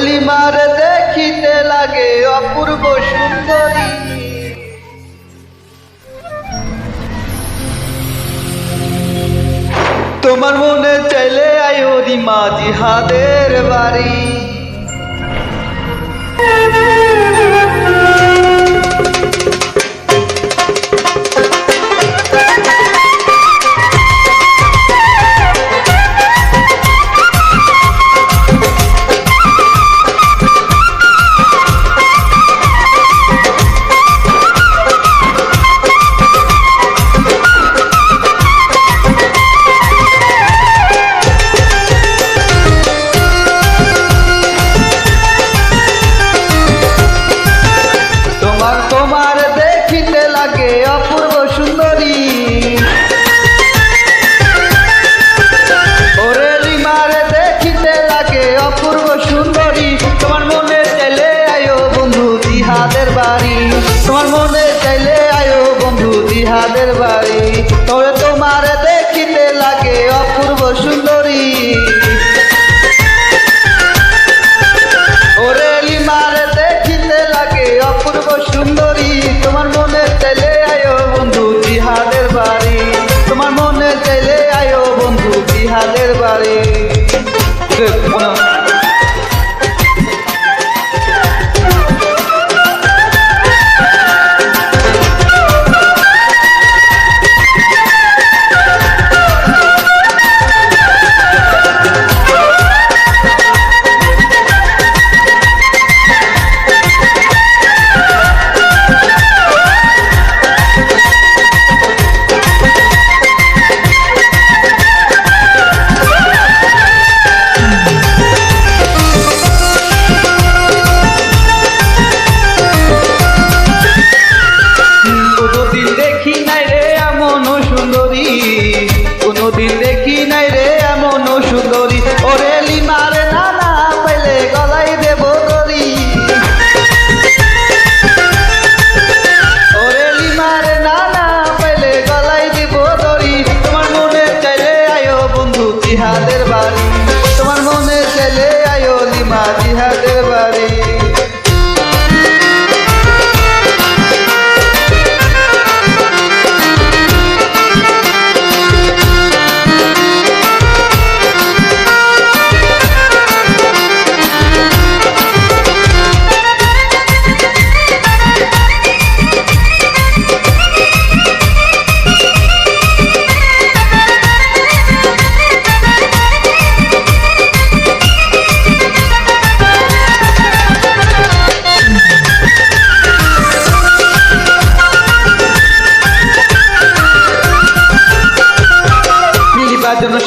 হেলিমার দেখিতে লাগে অপূর্ব সুন্দরী। তোমার মনে চলে আই হরিমা জিহাদের বাড়ি। ফিতে লাগে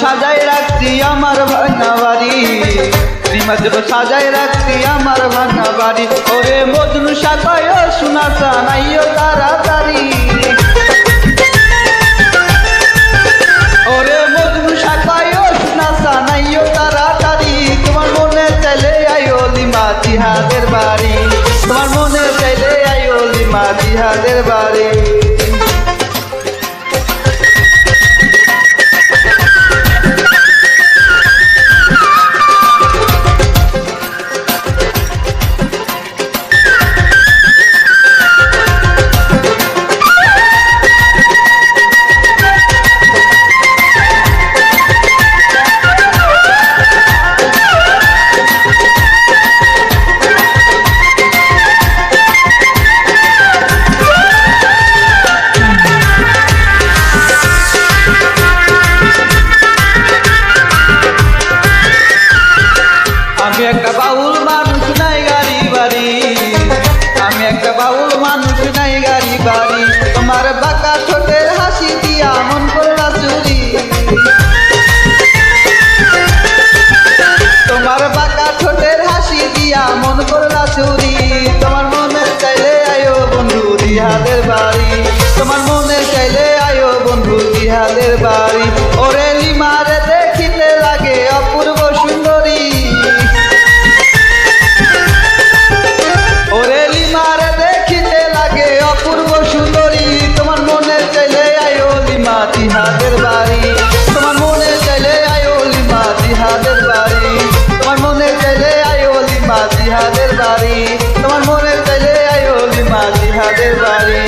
সাজাই রাখছি আমার ভাঙা বাড়ি। শ্রীমাদেব সাজাই রাখছি আমার ভাঙা বাড়ি। ওরে মজনু সাকায় সোনা সানাইও আমার বাঁকা ঠোঁটের হাসি দিয়া মন করলা চুরি। তোমার বাঁকা ঠোঁটের হাসি দিয়া মন করলা চুরি। তোমার মনের চাইলে আয়ো বন্ধু রিহাদের বাড়ি। তোমার মনের চাইলে আয়ো বন্ধু রিহাদের বাড়ি। ওরে রাধাদের বাড়ি